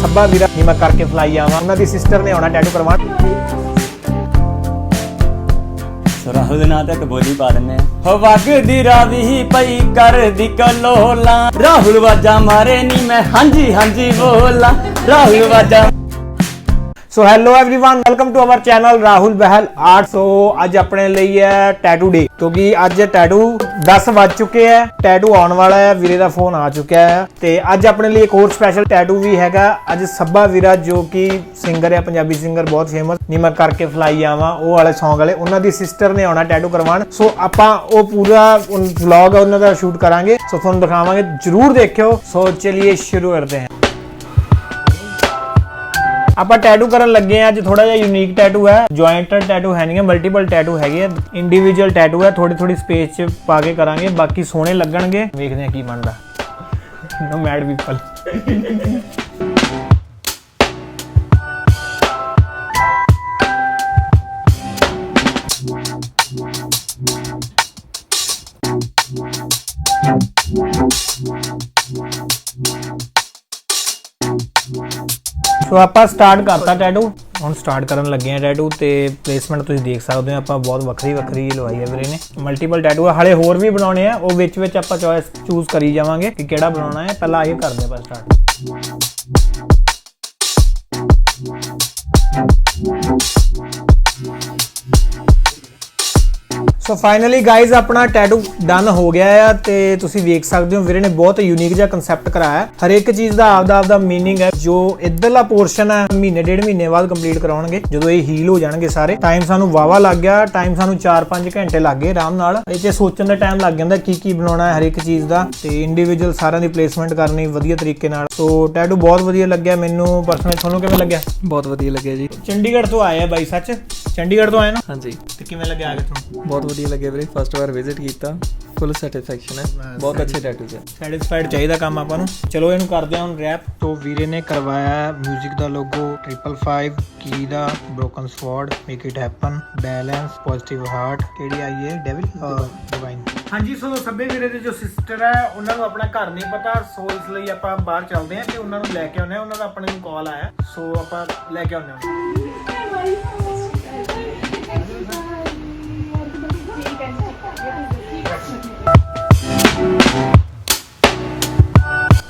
ਸੱਬਾ ਵੀਰਾ ਮੈਂ ਕਰਕੇ ਫਲਾਈ ਆਵਾਂ। ਉਹਨਾਂ ਦੀ ਸਿਸਟਰ ਨੇ ਆਉਣਾ ਟੈਟੂ ਕਰਵਾਉਣ। ਸੋ ਰਾਹੁਲ ਦੇ ਨਾਂ ਤੇ ਇੱਕ ਬੋਲੀ ਪਾ ਦਿੰਨੇ ਹੋ। ਵਗਦੀ ਰਾਵੀ ਪਈ ਕਰਦੀ ਕਲੋਲਾ। ਰਾਹੁਲ ਵਾਜਾ ਮਾਰੇ ਨੀ ਮੈਂ ਹਾਂਜੀ ਹਾਂਜੀ ਬੋਲਾਂ। ਰਾਹੁਲ ਵਾਜਾ so hello everyone welcome to our channel Rahul Behl art so ਅੱਜ ਆਪਣੇ ਲਈ ਹੈ ਟੈਟੂ ਡੇ ਕਿਉਂਕਿ ਅੱਜ ਟੈਟੂ 10 ਵੱਜ ਚੁੱਕੇ ਹੈ ਟੈਟੂ ਆਉਣ ਵਾਲਾ ਹੈ ਵੀਰੇ ਦਾ ਫੋਨ ਆ ਚੁੱਕਿਆ ਹੈ ਤੇ ਅੱਜ ਆਪਣੇ ਲਈ ਇੱਕ ਹੋਰ ਸਪੈਸ਼ਲ ਟੈਟੂ ਵੀ ਹੈਗਾ ਅੱਜ ਸੱਬਾ ਵੀਰਾ ਜੋ ਕਿ ਸਿੰਗਰ ਹੈ ਪੰਜਾਬੀ ਸਿੰਗਰ ਬਹੁਤ ਫੇਮਸ ਨੀ ਮੈਂ ਕਰਕੇ ਫਲਾਈ ਆਵਾਂ ਉਹ ਵਾਲੇ Song ਵਾਲੇ ਉਹਨਾਂ ਦੀ ਸਿਸਟਰ ਨੇ ਆਉਣਾ ਟੈਟੂ ਕਰਵਾਉਣ ਸੋ ਆਪਾਂ ਉਹ ਪੂਰਾ ਵਲੌਗ ਹੈ ਉਹਨਾਂ ਦਾ ਸ਼ੂਟ ਕਰਾਂਗੇ ਸੋ ਤੁਹਾਨੂੰ ਦਿਖਾਵਾਂਗੇ ਜਰੂਰ ਦੇਖਿਓ ਸੋ ਚਲਿਏ ਸ਼ੁਰੂ ਕਰਦੇ ਹਾਂ ਆਪਾਂ ਟੈਟੂ ਕਰਨ ਲੱਗੇ ਆ ਅੱਜ ਥੋੜਾ ਜਿਹਾ ਯੂਨੀਕ ਟੈਟੂ ਹੈ ਜੁਆਇੰਟਡ ਟੈਟੂ ਹੈ ਨਹੀਂ ਮਲਟੀਪਲ ਟੈਟੂ ਹੈਗੇ ਆ ਇੰਡੀਵਿਜੂਅਲ ਟੈਟੂ ਹੈ ਥੋੜੀ ਥੋੜੀ ਸਪੇਸ ਚ ਪਾ ਕੇ ਕਰਾਂਗੇ, ਬਾਕੀ ਸੋਹਣੇ ਲੱਗਣਗੇ। ਵੇਖਦੇ ਆ ਕੀ ਬਣਦਾ। ਨੋ ਮੈਡ ਪੀਪਲ ਸੋ ਆਪਾਂ ਸਟਾਰਟ ਕਰਤਾ ਟੈਟੂ ਹੁਣ ਸਟਾਰਟ ਕਰਨ ਲੱਗੇ ਆ ਟੈਟੂ ਤੇ ਪਲੇਸਮੈਂਟ ਤੁਸੀਂ ਦੇਖ ਸਕਦੇ ਹੋ ਆਪਾਂ ਬਹੁਤ ਵੱਖਰੀ ਵੱਖਰੀ ਲਵਾਈ ਹੈ ਵੀਰੇ ਨੇ ਮਲਟੀਪਲ ਟੈਟੂ ਆ ਹਲੇ ਹੋਰ ਵੀ ਬਣਾਉਣੇ ਆ ਉਹ ਵਿੱਚ ਵਿੱਚ ਆਪਾਂ ਚੋਇਸ ਚੂਜ਼ ਕਰੀ ਜਾਵਾਂਗੇ ਕਿ ਕਿਹੜਾ ਬਣਾਉਣਾ ਹੈ ਪਹਿਲਾਂ ਇਹ ਕਰਦੇ ਆਪਾਂ ਸਟਾਰਟ ਸੋ ਫਾਈਨਲੀ ਗਾਇਜ਼ ਆਪਣਾ ਟੈਟੂ ਡਨ ਹੋ ਗਿਆ ਆ ਤੇ ਤੁਸੀਂ ਵੇਖ ਸਕਦੇ ਹੋ ਵੀਰੇ ਨੇ ਬਹੁਤ ਯੂਨੀਕ ਜਿਹਾ ਕਨਸੈਪਟ ਕਰਾਇਆ ਹੈ। ਹਰ ਇੱਕ ਚੀਜ਼ ਦਾ ਆਪਦਾ ਆਪਦਾ मीनिंग ਹੈ ਜੋ ਇਧਰਲਾ ਪੋਰਸ਼ਨ ਹੈ ਮਹੀਨੇ ਡੇਢ ਮਹੀਨੇ ਬਾਅਦ ਕੰਪਲੀਟ ਕਰਾਉਣਗੇ। ਜਦੋਂ ਇਹ ਹੀਲ ਹੋ ਜਾਣਗੇ ਸਾਰੇ ਟਾਈਮ ਸਾਨੂੰ ਵਾਵਾ ਲੱਗ ਗਿਆ ਟਾਈਮ ਸਾਨੂੰ 4-5 ਘੰਟੇ ਲੱਗ ਗਏ ਆਰਾਮ ਨਾਲ। ਇਹ ਸੋਚਣ ਦਾ ਟਾਈਮ ਲੱਗ ਜਾਂਦਾ ਕੀ ਕੀ ਬਣਾਉਣਾ ਹੈ ਹਰ ਇੱਕ ਚੀਜ਼ ਦਾ। ਤੇ ਇੰਡੀਵਿਜੂਅਲ ਸਾਰਿਆਂ ਦੀ ਪਲੇਸਮੈਂਟ ਕਰਨੀ ਵਧੀਆ ਤਰੀਕੇ ਨਾਲ। ਸੋ ਟੈਟੂ ਬਹੁਤ ਵਧੀਆ ਲੱਗਿਆ ਮੈਨੂੰ ਪਰਸਨਲੀ ਤੁਹਾਨੂੰ ਕਿਵੇਂ ਲੱਗਿਆ? ਬਹੁਤ ਵਧੀਆ ਲੱਗਿਆ ਜੀ। ਚੰਡੀਗੜ੍ਹ ਤੋਂ ਆਏ ਆ ਬਾਈ ਸੱਚ? ਚੰਡੀਗੜ੍ਹ ਤੋਂ ਆਏ ਨਾ? ਹਾਂਜੀ। ਤੇ ਕਿਵੇਂ ਲੱਗਿਆ ਆ ਕੇ ਤੁਹਾਨੂੰ? ਬਹੁਤ ਵਧੀਆ ਲੱਗਿਆ ਵੀਰੇ ਫਸਟ ਵਾਰ ਵਿਜ਼ਿਟ ਕੀਤਾ। ਫੁੱਲ ਸੈਟੀਸਫੈਕਸ਼ਨ ਹੈ। ਬਹੁਤ ਅੱਛੇ ਟੈਟੂਜ਼ ਹੈ। ਸੈਟੀਸਫਾਈਡ ਚਾਹੀਦਾ ਕੰਮ ਆਪਾਂ ਨੂੰ। ਚਲੋ ਇਹਨੂੰ ਕਰਦੇ ਹਾਂ ਹੁਣ ਰੈਪ ਤੋਂ ਵੀਰੇ ਨੇ ਕਰਵਾਇਆ 뮤직 ਦਾ ਲੋਗੋ 555 ਕੀ ਦਾ broken sword make it happen balance positive heart ਕਿਹੜੀ ਆਈ ਹੈ? ਡੈਵਿਲ ਡਿਵਾਈਨ ਹਾਂਜੀ ਸੋ ਸੱਬੇ ਵੀਰੇ ਦੇ ਜੋ ਸਿਸਟਰ ਹੈ ਉਹਨਾਂ ਨੂੰ ਆਪਣਾ ਘਰ ਨਹੀਂ ਪਤਾ। ਸੋ ਇਸ ਲਈ ਆਪਾਂ ਬਾਹਰ ਚੱਲਦੇ ਹਾਂ ਤੇ ਉਹਨਾਂ ਨੂੰ ਲੈ ਕੇ ਆਉਂਦੇ ਹਾਂ। ਉਹਨਾਂ ਦਾ ਆਪਣੇ ਨੂੰ ਕਾਲ ਆਇਆ। ਸੋ ਆਪਾਂ ਲੈ ਕੇ ਆਉਂਦੇ ਹਾਂ।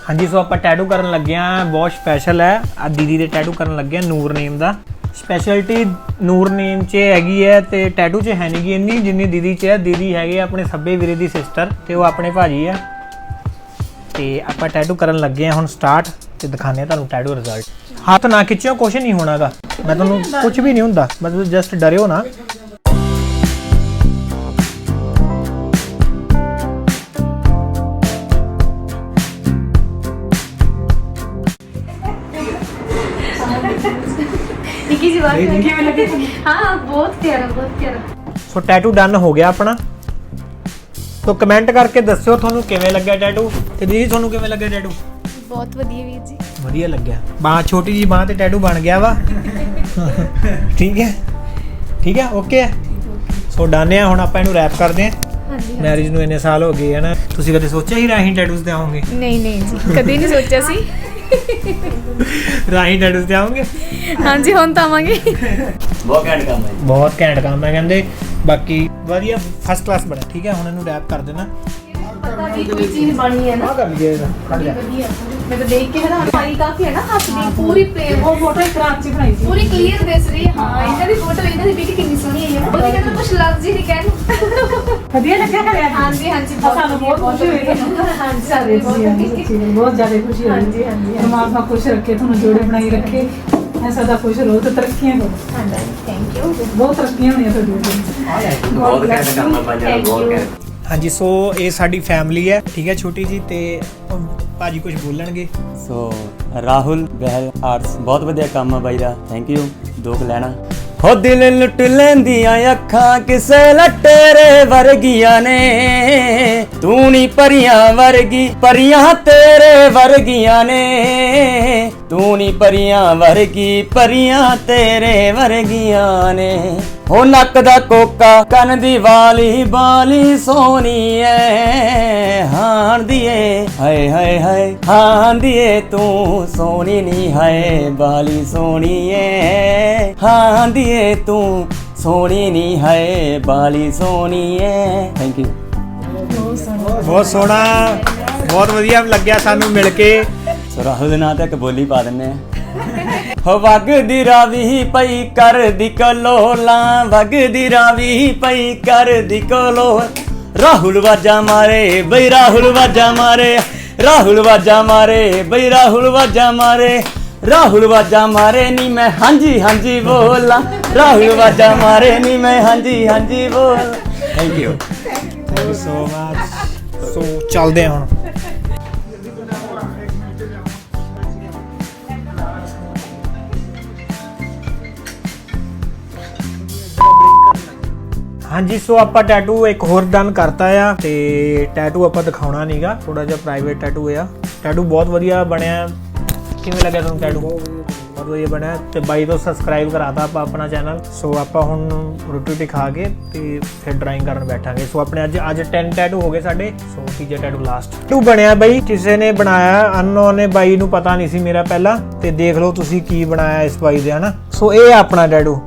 ਹਾਂਜੀ ਸੋ ਆਪਾਂ ਟੈਟੂ ਕਰਨ ਲੱਗੇ ਆ ਬਹੁਤ ਸਪੈਸ਼ਲ ਹੈ। ਆ ਦੀਦੀ ਦੇ ਟੈਟੂ ਕਰਨ ਲੱਗੇ ਆ ਨੂਰ ਨੇਮ ਦਾ। ਸਪੈਸ਼ਲਟੀ ਨੂਰ ਨੇਮ 'ਚ ਹੈਗੀ ਹੈ ਤੇ ਟੈਟੂ 'ਚ ਹੈ ਨਹੀਂਗੀ ਇੰਨੀ ਜਿੰਨੀ ਦੀਦੀ 'ਚ ਹੈ। ਦੀਦੀ ਹੈਗੇ ਆਪਣੇ ਸੱਬੇ ਵੀਰੇ ਦੀ ਸਿਸਟਰ ਤੇ ਉਹ ਆਪਣੇ ਭਾਜੀ ਆ। ਤੇ ਆਪਾਂ ਟੈਟੂ ਕਰਨ ਲੱਗੇ ਆ ਹੁਣ ਸਟਾਰਟ ਤੇ ਦਿਖਾਣੇ ਆ ਤੁਹਾਨੂੰ ਟੈਟੂ ਰਿਜ਼ਲਟ ਹੱਥ ਨਾ ਖਿੱਚਿਓ ਕੁਛ ਨਹੀਂ ਹੋਣਾਗਾ। ਮੈਂ ਤੁਹਾਨੂੰ ਕੁਝ ਵੀ ਨਹੀਂ ਹੁੰਦਾ। ਮਤਲਬ ਜਸਟ ਡਰਿਓ ਨਾ। छोटी सी बात है। किਵੇਂ ਲੱਗੀ हाँ बहुत प्यारा बहुत प्यारा। ਸੋ ਟੈਟੂ ਡਨ ਹੋ ਗਿਆ ਆਪਣਾ ਸੋ ਕਮੈਂਟ ਕਰਕੇ ਦੱਸਿਓ ਤੁਹਾਨੂੰ ਕਿਵੇਂ ਲੱਗਿਆ ਟੈਟੂ ਤੇ ਦੀਦੀ ਤੁਹਾਨੂੰ ਕਿਵੇਂ ਲੱਗਿਆ ਟੈਟੂ बहुत वधिया वीर जी। ਵਧੀਆ ਲੱਗਿਆ ਬਾਹ ਛੋਟੀ ਜੀ ਬਾਹ ਤੇ ਟੈਟੂ ਬਣ ਗਿਆ ਵਾ ਠੀਕ ਹੈ ਠੀਕ ਹੈ ਓਕੇ ਹੈ ਸੋ done ਹੁਣ ਆਪਾਂ ਇਹਨੂੰ ਰੈਪ ਕਰਦੇ ਆ ਮੈਰਿਜ ਨੂੰ ਇੰਨੇ ਸਾਲ ਹੋ ਗਏ ਹਨਾ ਤੁਸੀਂ ਕਦੇ ਸੋਚਿਆ ਹੀ ਰਾਹੀਂ ਟੈਟੂਸ ਤੇ ਆਉਂਗੇ जी। नहीं नहीं जी कभी नहीं सोचा ਰਾਹੀਂ ਟੈਟੂਸ ਤੇ ਆਉਂਗੇ ਹਾਂਜੀ ਹੁਣ ਤਾਂ ਆਵਾਂਗੇ। ਬਹੁਤ ਘੈਂਟ ਕੰਮ ਹੈ। ਬਹੁਤ ਘੈਂਟ ਕੰਮ ਹੈ ਕਹਿੰਦੇ ਬਾਕੀ ਵਧੀਆ ਫਸਟ ਕਲਾਸ ਬਣਿਆ ਠੀਕ ਹੈ ਹੁਣ ਇਹਨੂੰ ਰੈਪ ਕਰ ਦੇਣਾ। ਪਤਾ ਵੀ ਕੋਈ ਚੀਜ਼ ਬਣੀ ਹੈ ਆ ਕਰ ਲਈਏ ਇਹਦਾ ਖੜ ਜਾ ਵਧੀਆ ਮੈਂ ਤਾਂ ਦੇਖ ਕੇ ਹੈਰਾਨ ਪਾਈ ਕਾਫੀ ਹੈ ਨਾ ਹੱਥ ਦੀ ਪੂਰੀ ਪਲੇਨ ਉਹ ਫੋਟੋ ਇੱਕ ਰਾਤ ਚ ਬਣਾਈ ਸੀ। ਪੂਰੀ ਕਲੀਅਰ ਦਿਸ ਰਹੀ ਹੈ। ਹਾਂ ਇਹਨਾਂ ਦੀ ਫੋਟੋ ਇਹਨਾਂ ਦੀ ਪਿਕ ਕਿੰਨੀ ਸੋਹਣੀ ਆਈ ਹੈ ਨਾ। ਉਹਦੀ ਕਹਿੰਦਾ ਕੁਝ ਲਫ਼ਜ਼ ਹੀ ਨਹੀਂ ਕਹਿਣ ਵਧੀਆ ਲੱਗਿਆ ਕਰਿਆ ਹਾਂਜੀ ਹਾਂਜੀ ਬਹੁਤ ਸਾਨੂੰ ਬਹੁਤ ਖੁਸ਼ੀ ਹੋਈ। ਤੁਹਾਨੂੰ। ਹਾਂਜੀ ਸਾਰੇ ਬਹੁਤ ਜ਼ਿਆਦਾ ਖੁਸ਼ੀ ਹੋਈ। ਹਾਂਜੀ, ਹਾਂਜੀ। ਪਰਮਾਤਮਾ ਖੁਸ਼ ਰੱਖੇ ਤੁਹਾਨੂੰ ਜੋੜੇ ਬਣਾਈ ਰੱਖੇ। ਐ ਸਦਾ ਖੁਸ਼ ਰਹੋ ਤੇ ਤਰੱਕੀਆਂ ਕਰੋ। ਹਾਂਜੀ ਥੈਂਕ ਯੂ ਬਹੁਤ ਤਰੱਕੀਆਂ ਹੋਣੀਆਂ ਤੁਹਾਡੀਆਂ। ਬਹੁਤ ਘੈਂਟ ਕੰਮ ਜਾਨ ਬਹੁਤ ਘੈਂਟ ਹਾਂਜੀ ਸੋ ਇਹ ਸਾਡੀ ਫੈਮਿਲੀ ਹੈ, ਠੀਕ ਹੈ ਛੋਟੀ ਜੀ, ਤੇ ਭਾਜੀ ਕੁਝ ਬੋਲਣਗੇ? ਸੋ ਰਾਹੁਲ ਬਹਿਲ ਆਰਟਸ ਬਹੁਤ ਵਧੀਆ ਕੰਮ ਆ ਬਾਈ ਦਾ ਥੈਂਕ ਯੂ ਦੋ ਲੈਣਾ। ਹੋ ਦਿਲ ਲੁੱਟ ਲੈਂਦੀਆਂ ਅੱਖਾਂ ਕਿਸੇ ਲੱਟੇਰੇ ਵਰਗੀਆਂ ਨੇ। ਤੂੰ ਨਹੀਂ ਪਰੀਆਂ ਵਰਗੀ, ਪਰੀਆਂ ਤੇਰੇ ਵਰਗੀਆਂ ਨੇ। ਤੂੰ ਨਹੀਂ ਪਰੀਆਂ ਵਰਗੀ, ਪਰੀਆਂ ਤੇਰੇ ਵਰਗੀਆਂ ਨੇ। ਹੋ ਨੱਕ ਦਾ ਕੋਕਾ, ਕੰਨ ਦੀ ਵਾਲੀ, ਬਾਲੀ ਸੋਹਣੀ ਐ। ਹਾਂ ਦੀਏ ਹਾਏ ਹਾਏ ਹਾਏ। ਹਾਂ ਦੀਏ ਤੂੰ ਸੋਹਣੀ ਨਹੀਂ ਹਾਏ, ਬਾਲੀ ਸੋਹਣੀ ਐ। ਹਾਂ ਦੀਏ ਤੂੰ ਸੋਹਣੀ ਨਹੀਂ ਹਾਏ, ਬਾਲੀ ਸੋਹਣੀ ਐ। ਥੈਂਕ ਯੂ ਬਹੁਤ ਸੋਹਣਾ, ਬਹੁਤ ਵਧੀਆ ਲੱਗਿਆ ਸਾਨੂੰ ਮਿਲ ਕੇ। ਸੋ ਰਾਹੁਲ ਦੇ ਨਾਂ ਤੇ ਇੱਕ ਬੋਲੀ ਪਾ ਦਿੰਨੇ ਆ। ਹੋ ਵਗਦੀ ਰਾਵੀ ਪਈ ਕਰਦੀ ਕਲੋਲਾਂ ਵਗਦੀ ਰਾਵੀ ਪਈ ਕਰਦੀ ਕਲੋ ਰਾਹੁਲ ਵਾਜਾ ਮਾਰੇ ਬਈ ਰਾਹੁਲ ਵਾਜਾ ਮਾਰੇ ਰਾਹੁਲ ਵਾਜਾ ਮਾਰੇ ਬਈ ਰਾਹੁਲ ਵਾਜਾ ਮਾਰੇ। ਰਾਹੁਲ ਵਾਜਾ ਮਾਰੇ ਨੀ ਮੈਂ ਹਾਂਜੀ ਹਾਂਜੀ ਬੋਲਾਂ। ਰਾਹੁਲ ਵਾਜਾ ਮਾਰੇ ਨੀ ਮੈਂ ਹਾਂਜੀ ਹਾਂਜੀ ਬੋਲ। Thank you thank you so much so ਚੱਲਦੇ ਹਾਂ ਹੁਣ। ਹਾਂਜੀ ਸੋ ਆਪਾਂ ਟੈਟੂ ਇੱਕ ਹੋਰ ਡਨ ਕਰਤਾ ਆ ਤੇ ਟੈਟੂ ਆਪਾਂ ਦਿਖਾਉਣਾ ਨਹੀਂਗਾ ਥੋੜਾ ਜਿਹਾ ਪ੍ਰਾਈਵੇਟ ਟੈਟੂ ਆ। ਟੈਟੂ ਬਹੁਤ ਵਧੀਆ ਬਣਿਆ। ਕਿਵੇਂ ਲੱਗਿਆ ਤੁਹਾਨੂੰ ਟੈਟੂ ਬਹੁਤ ਵਧੀਆ। ਬਣਿਆ ਤੇ ਬਾਈ ਤੋਂ ਸਬਸਕ੍ਰਾਈਬ ਕਰਾਤਾ ਆਪਾਂ ਆਪਣਾ ਚੈਨਲ ਸੋ ਆਪਾਂ ਹੁਣ ਰੋਟੀ ਰੋਟੀ ਖਾ ਕੇ ਤੇ ਫਿਰ ਡਰਾਇੰਗ ਕਰਨ ਬੈਠਾਂਗੇ। ਸੋ ਆਪਣੇ ਅੱਜ ਅੱਜ 10 ਟੈਟੂ ਹੋ ਗਏ ਸਾਡੇ। ਸੋ ਤੀਜਾ ਟੈਟੂ ਲਾਸਟ ਟੈਟੂ ਬਣਿਆ ਬਾਈ। ਕਿਸੇ ਨੇ ਬਣਾਇਆ ਅਨਨੋਨ ਨੇ ਬਾਈ ਨੂੰ ਪਤਾ ਨਹੀਂ ਸੀ ਮੇਰਾ ਪਹਿਲਾਂ। ਤੇ ਦੇਖ ਲਓ ਤੁਸੀਂ ਕੀ ਬਣਾਇਆ ਇਸ ਬਾਈ ਦੇ ਹਨਾ? ਸੋ ਇਹ ਆ ਆਪਣਾ ਟੈਟੂ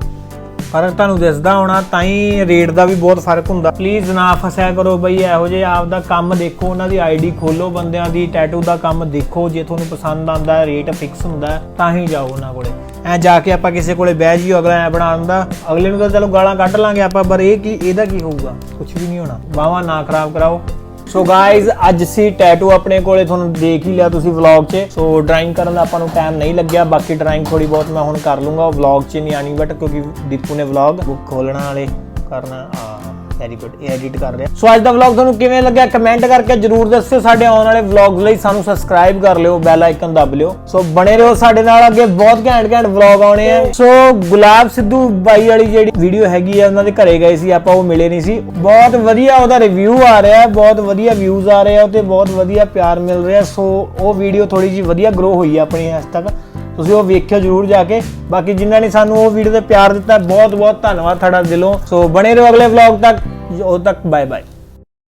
ਫ਼ਰਕ ਤੁਹਾਨੂੰ ਦਿਸਦਾ ਹੋਣਾ ਤਾਂ ਹੀ ਰੇਟ ਦਾ ਵੀ ਬਹੁਤ ਫ਼ਰਕ ਹੁੰਦਾ। ਪਲੀਜ਼ ਨਾ ਫਸਿਆ ਕਰੋ ਬਈ, ਇਹੋ ਜਿਹੇ ਆਪ ਦਾ ਕੰਮ ਦੇਖੋ, ਉਹਨਾਂ ਦੀ ਆਈਡੀ ਖੋਲੋ ਬੰਦਿਆਂ ਦੀ ਟੈਟੂ ਦਾ ਕੰਮ ਦੇਖੋ, ਜੇ ਤੁਹਾਨੂੰ ਪਸੰਦ ਆਂਦਾ ਹੈ ਰੇਟ ਫਿਕਸ ਹੁੰਦਾ, ਤਾਂ ਹੀ ਜਾਓ ਉਹਨਾਂ ਕੋਲੇ। ਐ ਜਾ ਕੇ ਆਪਾਂ ਕਿਸੇ ਕੋਲੇ ਬਹਿ ਜਿਓ ਅਗਲਾ ਐ ਬਣਾਉਣ ਦਾ, ਅਗਲੇ ਨੂੰ ਤਾਂ ਚਲੋ ਗਾਲਾਂ ਕੱਢ ਲਾਂਗੇ ਆਪਾਂ, ਪਰ ਇਹ ਕੀ, ਇਹਦਾ ਕੀ ਹੋਊਗਾ? ਕੁਝ ਵੀ ਨਹੀਂ ਹੋਣਾ। ਬਾਵਾ ਨਾ ਖਰਾਬ ਕਰਾਓ। ਸੋ ਗਾਇਜ਼ ਅੱਜ ਸੀ ਟੈਟੂ ਆਪਣੇ ਕੋਲੇ ਤੁਹਾਨੂੰ ਦੇਖ ਹੀ ਲਿਆ ਤੁਸੀਂ ਵਲੌਗ 'ਚ। ਸੋ ਡਰਾਇੰਗ ਕਰਨ ਦਾ ਆਪਾਂ ਨੂੰ ਟਾਈਮ ਨਹੀਂ ਲੱਗਿਆ, ਬਾਕੀ ਡਰਾਇੰਗ ਥੋੜੀ ਬਹੁਤ ਮੈਂ ਹੁਣ ਕਰ ਲੂੰਗਾ ਉਹ ਵਲੌਗ 'ਚ ਨਹੀਂ ਆਣੀ ਬਟ ਕਿਉਂਕਿ ਦੀਪੂ ਨੇ ਵਲੌਗ ਬੁੱਕ ਖੋਲਣਾ ਵਾਲੇ, ਕਰਨਾ ਆ ਵੈਰੀ ਗੁੱਡ ਇਹ ਐਡਿਟ ਕਰ ਰਿਹਾ। ਸੋ ਅੱਜ ਦਾ ਵਲੌਗ ਤੁਹਾਨੂੰ ਕਿਵੇਂ ਲੱਗਿਆ? ਕਮੈਂਟ ਕਰਕੇ ਜਰੂਰ ਦੱਸਿਓ। ਸਾਡੇ ਆਉਣ ਵਾਲੇ ਵਲੌਗਸ ਲਈ ਸਾਨੂੰ ਸਬਸਕ੍ਰਾਈਬ ਕਰ ਲਿਓ ਬੈਲ ਆਈਕਨ ਦਬ ਲਿਓ। ਸੋ ਬਣੇ ਰਹੋ ਸਾਡੇ ਨਾਲ ਅੱਗੇ। ਬਹੁਤ ਘੈਂਟ ਘੈਂਟ ਵਲੌਗ ਆਉਣੇ ਆ। ਸੋ ਗੁਲਾਬ ਸਿੱਧੂ ਬਾਈ ਵਾਲੀ ਜਿਹੜੀ ਵੀਡੀਓ ਹੈਗੀ ਆ, ਉਹਨਾਂ ਦੇ ਘਰੇ ਗਏ ਸੀ। ਆਪਾਂ ਉਹ ਮਿਲੇ ਨਹੀਂ ਸੀ। ਬਹੁਤ ਵਧੀਆ ਉਹਦਾ ਰਿਵਿਊ ਆ ਰਿਹਾ ਬਹੁਤ ਵਧੀਆ ਵਿਊਜ਼ ਆ ਰਹੇ ਆ। ਤੇ ਬਹੁਤ ਵਧੀਆ ਪਿਆਰ ਮਿਲ ਰਿਹਾ। ਸੋ ਉਹ ਵੀਡੀਓ ਥੋੜੀ ਜੀ ਵਧੀਆ ਗਰੋ ਹੋਈ ਆ ਆਪਣੀ ਅੱਜ ਤੱਕ। ਤੁਸੀਂ ਉਹ ਵੇਖਿਓ ਜਰੂਰ ਜਾ ਕੇ। ਬਾਕੀ ਜਿਨ੍ਹਾਂ ਨੇ ਸਾਨੂੰ ਉਹ ਵੀਡੀਓ ਤੇ ਪਿਆਰ ਦਿੱਤਾ ਬਹੁਤ ਬਹੁਤ ਧੰਨਵਾਦ ਤੁਹਾਡਾ ਦਿਲੋਂ। ਸੋ ਬਣੇ ਰਹੋ ਅਗਲੇ ਵਲੌਗ ਤੱਕ। ਉਦੋਂ ਤੱਕ ਬਾਏ ਬਾਏ